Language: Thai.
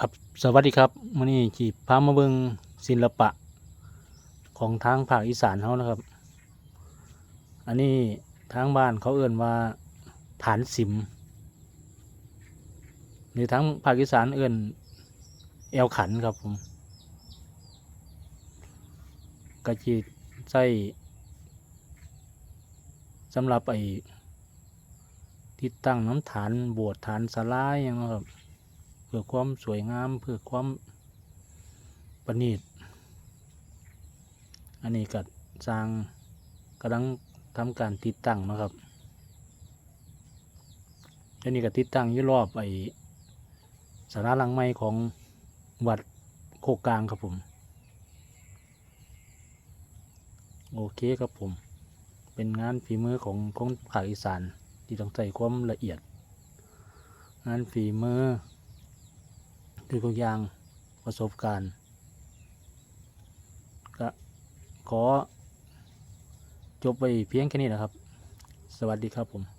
ครับสวัสดีครับมื่อนี้จีพามาเบิงศิลปะของทางภาคอีสานเขานะครับ อันนี้ทางบ้านเขาเอื่นว่าฐานสิมหรือทางภาคอีสานเอื่นแอวขันครับผมกะจีใส่สำหรับไอ้ที่ตั้งน้ำฐานบสถ์ฐานสลายอย่างนั้ครับ เพื่อความสวยงาม เพื่อความประณีต อันนี้ก็สร้างกำลังทำการติดตั้งนะครับอันนี้ก็ติดตั้งยู่รอบไอ้สาราหลังไม้ของวัดโคกกลางครับผม โอเคครับผม เป็นงานฝีมือของของภาคอีสานที่ต้องใส่ความละเอียด งานฝีมือ ทุกอย่างประสบการณ์ก็ขอจบไปเพียงแค่นี้นะครับ สวัสดีครับผม